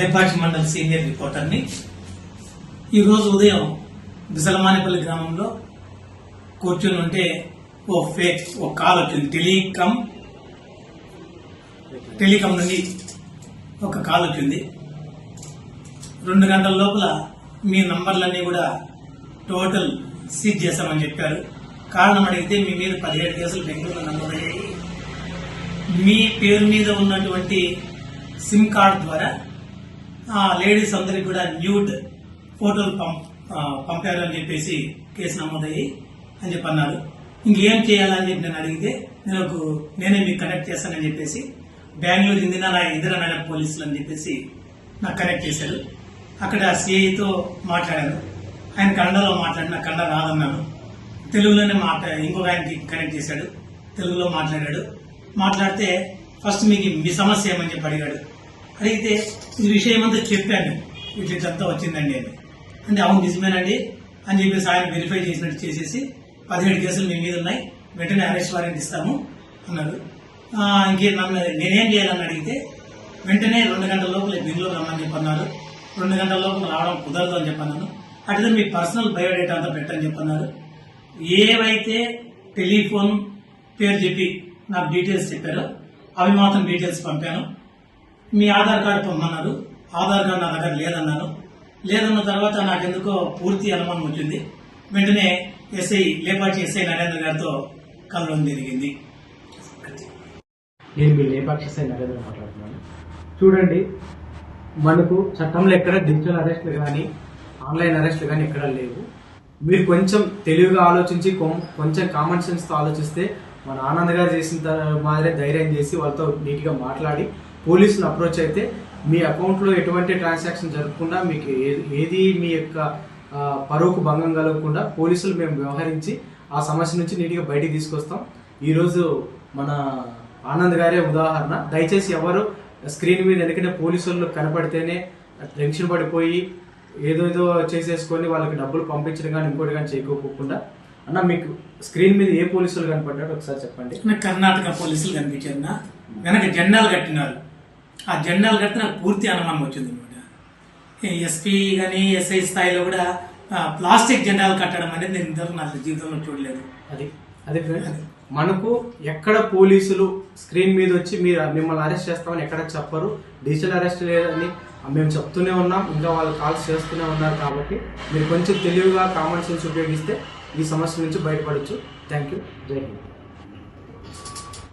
Lepakshi mandal senior రిపోర్టర్ని ఈరోజు ఉదయం బిసలమానేపల్లి గ్రామంలో కూర్చుని ఉంటే ఓ ఫేక్ ఓ కాల్ వచ్చింది. టెలికామ్ టెలికామ్ నుండి ఒక కాల్ వచ్చింది. రెండు గంటల లోపల మీ నంబర్లన్నీ కూడా టోటల్ సీజ్ చేస్తామని చెప్పారు. కారణం అడిగితే మీ మీద పదిహేడు కేసులు బెంగళూరులో నమోదయ్యాయి. మీ పేరు మీద ఉన్నటువంటి సిమ్ కార్డ్ ద్వారా లేడీస్ అందరికి కూడా న్యూడ్ ఫోటోలు పంప్ ఆ, పంపారు అని చెప్పేసి కేసు నమోదయ్యి అని చెప్పి అన్నారు. ఇంకేం చేయాలని చెప్పి నేను అడిగితే నేను ఒక నేనే మీకు కనెక్ట్ చేస్తానని చెప్పేసి బెంగళూరు ఇందిరా ఇందిరానగర్ పోలీసులు అని చెప్పేసి నాకు కనెక్ట్ చేశారు. అక్కడ సిఐతో మాట్లాడాను ఆయన కన్నడలో మాట్లాడిన కన్నడ రాదన్నాను. తెలుగులోనే మాట్లా ఇంకొక ఆయనకి కనెక్ట్ చేశాడు. తెలుగులో మాట్లాడాడు. మాట్లాడితే ఫస్ట్ మీకు మీ సమస్య ఏమని చెప్పి అడిగాడు. అడిగితే ఈ విషయం అంతా చెప్పాను. వీటికి ఇట్లంతా వచ్చిందండి అని. అంటే అవును నిజమేనండి అని చెప్పేసి ఆయన వెరిఫై చేసినట్టు చేసేసి పదిహేడు కేసులు మీ మీద ఉన్నాయి. వెంటనే అరెస్ట్ వారెంట్ ఇస్తాము అన్నారు. ఇంకే నన్ను నేనేం చేయాలని అడిగితే వెంటనే రెండు గంటల లోపల బెంగళూరు రమ్మని చెప్పన్నారు రెండు గంటల లోపల రావడం కుదరదు అని చెప్పన్నాను అట్లా మీ పర్సనల్ బయోడేటా అంతా పెట్టని చెప్పన్నారు ఏవైతే టెలిఫోన్ పేరు చెప్పి నాకు డీటెయిల్స్ చెప్పారో అవి మాత్రం డీటెయిల్స్ పంపాను. మీ ఆధార్ కార్డు పొమ్మన్నారు. ఆధార్ కార్డు నా దగ్గర లేదన్నాను. లేదన్న తర్వాత నాకెందుకో పూర్తి అనుమానం వచ్చింది. వెంటనే ఎస్ఐ లేపాటి ఎస్ఐ నరేంద్ర గారితో కలవడం జరిగింది. నేను మీ లేపాక్షి నరేంద్ర మాట్లాడుతున్నాను. చూడండి మనకు చట్టంలో ఎక్కడ డిజిటల్ అరెస్ట్లు కానీ ఆన్లైన్ అరెస్ట్లు కానీ ఎక్కడ లేవు. మీరు కొంచెం తెలివిగా ఆలోచించి కొంచెం కామన్ సెన్స్తో ఆలోచిస్తే మన ఆనంద్ గారు చేసిన మాదిరే ధైర్యం చేసి వాళ్ళతో నీట్గా మాట్లాడి పోలీసులు అప్రోచ్ అయితే మీ అకౌంట్లో ఎటువంటి ట్రాన్సాక్షన్ జరగకుండా మీకు ఏది మీ యొక్క పరువుకు భంగం కలగకుండా పోలీసులు మేము వ్యవహరించి ఆ సమస్య నుంచి నీట్గా బయటికి తీసుకొస్తాం. ఈరోజు మన ఆనంద్ గారే ఉదాహరణ. దయచేసి ఎవరు స్క్రీన్ మీద ఎందుకంటే పోలీసులు కనపడితేనే టెన్షన్ పడిపోయి ఏదోదో చేసేసుకొని వాళ్ళకి డబ్బులు పంపించడం కానీ ఇంకోటి కానీ చేయకోకుండా అన్న మీకు స్క్రీన్ మీద ఏ పోలీసులు కనపడ్డాడు ఒకసారి చెప్పండి. నాకు కర్ణాటక పోలీసులు కనిపించారు నా వెనక జెండాలు కట్టినారు. ఆ జెండాలు కడితే నాకు పూర్తి అనుమానం వచ్చింది అనమాట ఎస్పీ కానీ ఎస్ఐ స్థాయిలో కూడా ప్లాస్టిక్ జెండాలు కట్టడం అనేది నేను ఇంతవరకు నా జీవితంలో చూడలేదు. అది అదే. మనకు ఎక్కడ పోలీసులు స్క్రీన్ మీద వచ్చి మీరు మిమ్మల్ని అరెస్ట్ చేస్తామని ఎక్కడ చెప్పరు. డిజిటల్ అరెస్ట్ లేదని మేము చెప్తూనే ఉన్నాం ఇంకా వాళ్ళు కాల్స్ చేస్తూనే ఉన్నారు కాబట్టి మీరు కొంచెం తెలివిగా కామన్ సెన్స్ ఉపయోగిస్తే ఈ సమస్య నుంచి బయటపడవచ్చు థ్యాంక్ యూ జై హింద్.